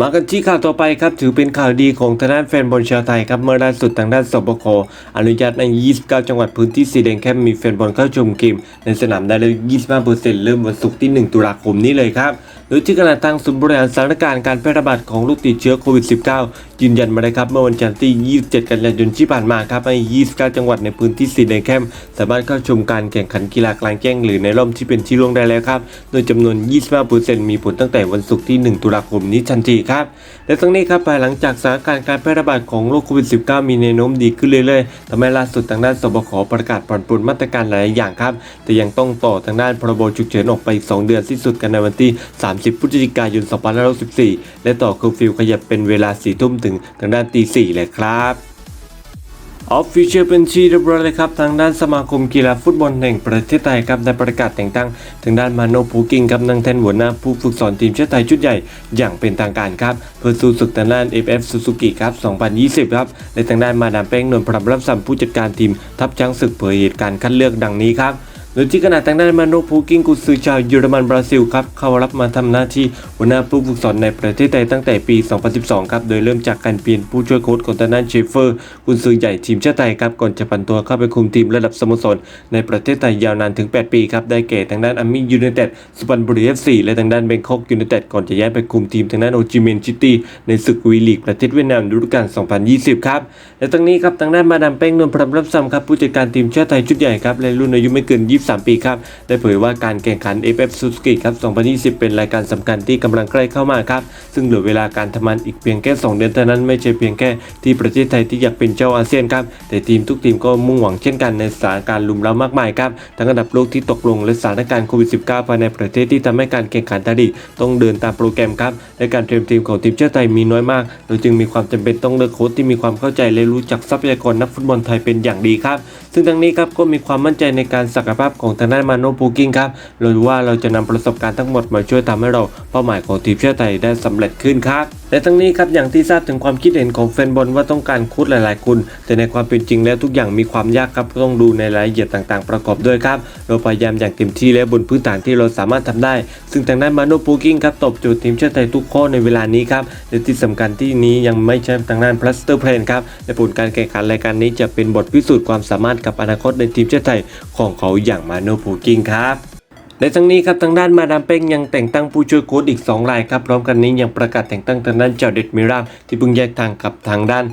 มากันที่ข่าวต่อไปครับถือเป็นข่าวดีของทางด้านแฟนบอลชาวไทยครับเมื่อล่าสุดทางด้านสบคอนุญาตใน 29 จังหวัดพื้นที่สีแดงแคบมีแฟนบอลเข้าชมเกม ในสนามได้เลย25%เริ่มวันศุกร์ที่ 1 ตุลาคมนี้เลยครับ โดยที่ขณะทางศูนย์บริหารสถานการณ์การแพร่ระบาดของลูกติดเชื้อโควิด -19 ยืนยันมาได้ครับเมื่อวันจันทร์ที่ 27 กันยายนที่ผ่านมาครับใน29 จังหวัดในพื้นที่สีแดงเข้มสามารถเข้าชมการแข่งขันกีฬากลางแจ้งหรือในร่มที่เป็นที่ร่วงได้แล้วครับ โดยจำนวน 25%มีผลตั้งแต่วันศุกร์ที่ 1 ตุลาคมนี้ทันทีครับและทั้งนี้ครับภายหลังจากสถานการณ์การแพร่ระบาดของโรคโควิด -19 มีแนวโน้มดีขึ้นเรื่อยๆทำให้ล่าสุดทางด้านสบคประกาศผ่อนปรนมาตรการหลายอย่างครับ แต่ยังต้องต่อทางด้านพรบฉุกเฉินออกไป 2 เดือนสิ้นสุดกันในวันที่30 พฤศจิกายน 2564 และต่อเคอร์ฟิวขยับเป็นเวลา 4 ทุ่มถึงทางด้านตี4เลยครับออฟฟิเชียลเป็นที่เรียบร้อยเลยครับ ทางด้านสมาคมกีฬาฟุตบอลแห่งประเทศไทยครับได้ประกาศแต่งตั้งทางด้านมาโนภูกิงครับนั่งแทนหัวหน้าผู้ฝึกสอนทีมชาติไทยชุดใหญ่อย่างเป็นทางการครับ เพื่อสู้ศึกทางด้าน FF Suzuki ครับ 2020 ครับและทางด้านมาดามแป้งนวลพรหมรับสัมผู้จัดการทีมทัพช้างศึกเผยเหตุการณ์คัดเลือกดังนี้ครับ โดยที่ขณะทางด้านมาโนพูกิงกุซือชาวเยอรมันบราซิลครับเข้ารับมาทำหน้าที่หัวหน้าผู้ฝึกสอนในประเทศไทยตั้งแต่ปี 2012 ครับโดยเริ่มจากการเปลี่ยนผู้ช่วยโค้ชของทางด้านเชฟเฟอร์กุนซือใหญ่ทีมชาติไทยครับก่อนจะผันตัวเข้าไปคุมทีมระดับสโมสรในประเทศไทยยาวนานถึง 8 ปีครับได้แก่ทางด้านอามียูไนเต็ดสุพรรณบุรีเอฟซีและทางด้านเบงคอกยูไนเต็ดก่อนจะย้ายไปคุมทีมทางด้านโอจิเมนซิตี้ในศึกวีลีกประเทศเวียดนามฤดูกาล 2020 ครับและทั้งนี้ครับทางด้านมาดามเป้งนวลพรมรับสัมครับผู้จัดการทีมชาติไทยชุดใหญ่ครับและรุ่นอายุไม่เกิน23 ปีครับ ได้เผยว่าการแข่งขัน FF Suzuki ครับ 2020 เป็นรายการสำคัญที่กำลังใกล้เข้ามาครับ ซึ่งเหลือเวลาการทำงานอีกเพียงแค่ 2 เดือนเท่านั้นไม่ใช่เพียงแค่ที่ประเทศไทยที่อยากเป็นเจ้าอาเซียนครับ แต่ทีมทุกทีมก็มุ่งหวังเช่นกันในสถานการณ์ลุมเล้ามากมายครับ ทั้งอันดับโลกที่ตกลงและสถานการณ์โควิด -19 ภายในประเทศที่ทำให้การแข่งขันไทยลีต้องเดินตามโปรแกรมครับ และการเตรียมทีมของทีมชาติไทยมีน้อยมากโดยจึงมีความจำเป็นต้องเลือกโค้ชที่มีความเข้าใจและรู้จักทรัพยากรนักฟุตบอลไทยเป็นอย่างดีครับ ซึ่งทั้งนี้ครับก็มีความมั่นใจในการศักยภาพของทางด้านมาโนปูกิ้งครับเรารู้ว่าเราจะนำประสบการณ์ทั้งหมดมาช่วยทำให้เราเป้าหมายของทีมชาติไทยได้สำเร็จขึ้นครับ และทั้งนี้ครับอย่างที่ทราบถึงความคิดเห็นของแฟนบอลว่าต้องการค้ชหลายๆคน แต่ในความเป็นจริงแล้วทุกอย่างมีความยากครับต้องดูในรายละเอียดต่างๆ ประกอบด้วยครับ เราพยายามอย่างเต็มที่และบนพื้นฐานที่เราสามารถทำได้ ซึ่งทางด้านมาโนปูกิ้งครับตอบโจทย์ทีมชาติไทยทุกข้อในเวลานี้ครับและที่สำคัญที่นี้ยังไม่ใช่ทางด้านพลัสเตอร์เพลนครับและผลการแข่งขันรายการนี้จะเป็นบทพิสูจน์ความสามารถกับอนาคตในทีมชาติไทยของเขาอย่างมาโนปูกิ้งครับ ในทั้งนี้ครับทางด้านมาดามเป้งยังแต่งตั้งผู้ช่วยโค้ชอีก 2 รายครับพร้อมกันนี้ยังประกาศแต่งตั้งทางด้านเจ้าเด็ดมิรามที่เพิ่งแยกทางกับทางด้าน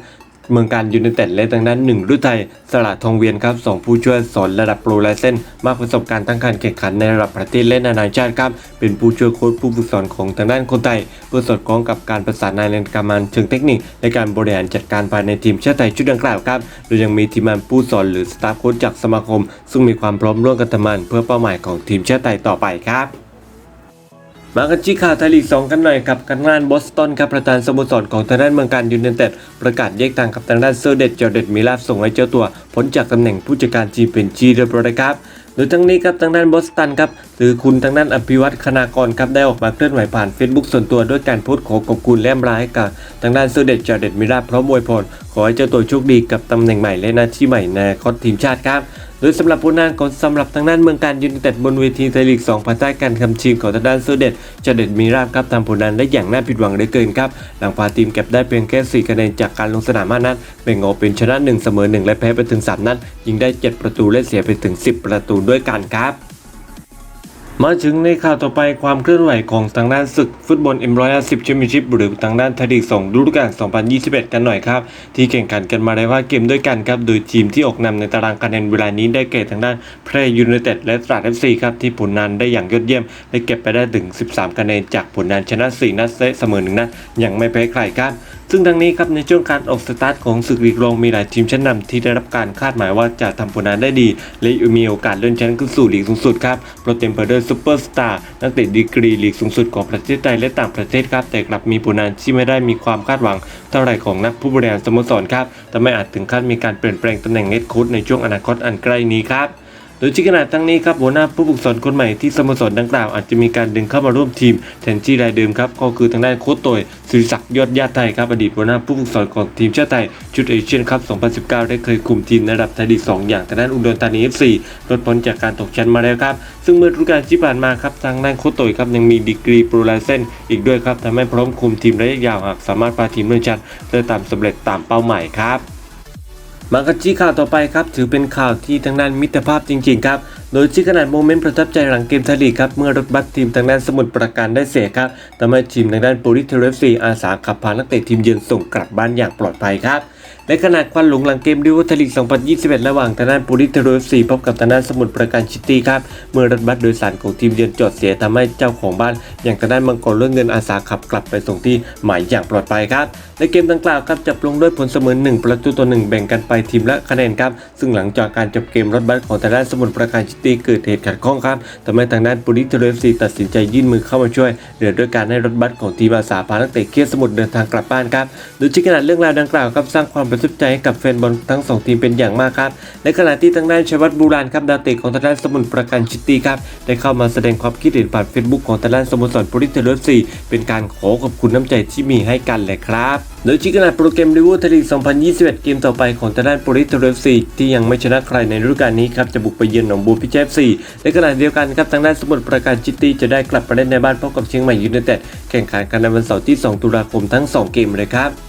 เมืองการยูไนเต็ดและทางด้านหนึ่งฤทัยสละทองเวียนครับสองผู้ช่วยสอนระดับโปรไลเซนมากประสบการณ์ทั้งการแข่งขันในระดับประเทศและนานาชาติครับเป็นผู้ช่วยโค้ชผู้ฝึกสอนของทางด้านคนไทยเพื่อสอดคล้องกับการประสานงานในการมันเชิงเทคนิคในการบริหารจัดการภายในทีมชาติไทยชุดดังกล่าวครับโดยยังมีทีมงานผู้สอนหรือสตาฟโค้ชจากสมาคม ซึ่งมีความพร้อมร่วมกันทำงานเพื่อเป้าหมายของทีมชาติไทยต่อไปครับ มากันที่ข่าวไทยลีก2กันหน่อยกับการงานบอสตันครับประธานสโมสรของทางด้านเมืองการยูไนเต็ดประกาศแยกทางกับทางด้านเซอร์เดตเจอเดตมิลาฟส่งให้เจ้าตัวพ้นจากตำแหน่งผู้จัดการทีมเป็นชีเรียบร้อยครับโดยทั้งนี้ครับทางด้านบอสตันครับหรือคุณทางด้านอภิวัตคณากรครับได้ออกมาเคลื่อนไหวผ่าน Facebook ส่วนตัวด้วยการโพสต์ขอขอบคุณและอำลาให้กับทางด้านเซอร์เดตเจอเดตมิลาฟพร้อมวยพรขอให้เจ้าตัวโชคดีกับตำแหน่งใหม่และหน้าที่ใหม่ในอนาคตทีมชาติครับ โดยสำหรับผลงานของสำหรับทางด้านเมืองการยูไนเต็ดบนเวทีไทยลีก 2 ภายใต้การคำชิงของทางด้านโซเดตเจเด็ตมีราบครับทำผลงานได้อย่างน่าผิดหวังเหลือเกินครับหลังพาทีมเก็บได้เพียงแค่ 4 คะแนนจากการลงสนาม5นัดแบ่งออกเป็นชนะ 1 เสมอ 1 และแพ้ไปถึง 3 นัดยิงได้ 7 ประตูและเสียไปถึง 10 ประตูด้วยกันครับ มาถึงในข่าวต่อไปความเคลื่อนไหวของทางด้านศึกฟุตบอล M150 แชมเปี้ยนชิพหรือทางด้านไทยลีก2ฤดูกาล 2021 กันหน่อยครับ ที่แข่งขันกันมาได้ว่าเกมด้วยกันครับ โดยทีมที่ออกนำในตารางคะแนนเวลานี้ได้แก่ทางด้านแพร่ยูไนเต็ดและตราด FC ครับ ที่ผลงานได้อย่างยอดเยี่ยมได้เก็บไปได้ถึง 13 คะแนนจากผลงานชนะ 4 นัดและเสมอ1นัดยังไม่แพ้ใครครับ ซึ่งทางนี้ครับในช่วงการออกสตาร์ทของศึกลีกรองมีหลายทีมชั้นนำที่ได้รับการคาดหมายว่าจะทำผลงานได้ดี และมีโอกาสเลื่อนชั้นขึ้นสู่ลีกสูงสุดครับเพราะเต็มไปด้วยซูเปอร์สตาร์นักเตะดีกรีลีกสูงสุดของประเทศไทยและต่างประเทศครับแต่กลับมีผลงานที่ไม่ได้มีความคาดหวังเท่าไหร่ของนักผู้บริหารสโมสรครับแต่ไม่อาจถึงขั้นมีการเปลี่ยนแปลงตำแหน่งเน็ตโค้ชในช่วงอนาคตอันใกล้นี้ครับ โดยที่ขณะทั้งนี้ครับหัวหน้าผู้ฝึกสอนคนใหม่ที่สโมสรดังกล่าวอาจจะมีการดึงเข้ามาร่วมทีมแทนที่รายเดิมครับก็คือทางด้านโค้ชโตยศิริศักดิ์ยอดญาติไทยครับอดีตหัวหน้าผู้ฝึกสอนของทีมชาติไทยชุดเอเชียนคัพ 2019 ได้เคยคุมทีมในระดับไทยลีก 2 อย่างทางด้านอุดรธานี FC ลดพ้นจากการตกชั้นมาแล้วครับ ซึ่งเมื่อฤดูกาลที่ผ่านมาครับทางด้านโค้ชโตยครับยังมีดีกรีโปรไลเซนอีกด้วยครับทำให้พร้อมคุมทีมระยะยาวหากสามารถพาทีมเลื่อนชั้นได้ตามสำเร็จตามเป้าหมายครับ มากันที่ข่าวต่อไปครับ ถือเป็นข่าวที่ทางด้านมิตรภาพจริงๆครับ โดยที่ขนาดโมเมนต์ประทับใจหลังเกมทยลีครับ เมื่อรถบัสทีมทางด้านสมุทรปราการได้เสียครับทำให้ทีมทางด้านโปริเทเรฟซีอาสาขับพานักเตะทีมเยือนส่งกลับบ้านอย่างปลอดภัยครับ และขนาดควันหลงหลังเกมดิวทลีก2021 ระหว่างทางด้านโปริเทเรฟซีพบกับทางด้านสมุทรปราการชิตี้ครับ เมื่อรถบัสโดยสารของทีมเยือนจอดเสียทำให้เจ้าของบ้าน อย่างทางด้านมังกรเรื่องเงินอาสาขับกลับไปส่งที่หมายอย่างปลอดภัยครับ ในเกมดังกล่าวครับจบลงด้วยผลเสมอ 1 ประตูต่อ1แบ่งกันไปทีมละคะแนนครับ ซึ่งหลังจากการจบเกมรถบัสของทางด้านสมุทรปราการซิตี้เกิดเหตุขัดข้องครับทำให้ทางด้านปุริเทเรฟซีตัดสินใจยื่นมือเข้ามาช่วยเหลือด้วยการให้รถบัสของทีมอาสาพานักเตะเคียสมุทรเดินทางกลับบ้านครับโดยที่ขนาดเรื่องราวดังกล่าวครับสร้างความประทับใจให้กับแฟนบอลทั้งสองทีมเป็นอย่างมากครับในขณะที่ทางด้านชัยวัฒน์บูรานครับดาวเตะของทางด้านสมุทรปราการซิตี้ครับได้เข้ามาแสดงความคิดเห็นผ่านเฟซบุ๊กของทางด้านสโมสรปุริเทเรฟซีเป็นการขอขอบคุณน้ำใจที่มีให้กันเลยครับโดยที่ขนาดโปรแกรมลิเวอร์ทลีก2021 เกมต่อไปของทางด้านโปริสเทเรฟซีที่ยังไม่ชนะใครในฤดูกาลนี้ครับจะบุกไปเยือนหนองบัวพิเชฟซีในขณะเดียวกันครับทางด้านสมุทรปราการจิตตี้จะได้กลับมาเล่นในบ้านพบกับเชียงใหม่ยูไนเต็ดแข่งขันกันในวันเสาร์ที่ 2 ตุลาคมทั้ง 2 เกมเลยครับ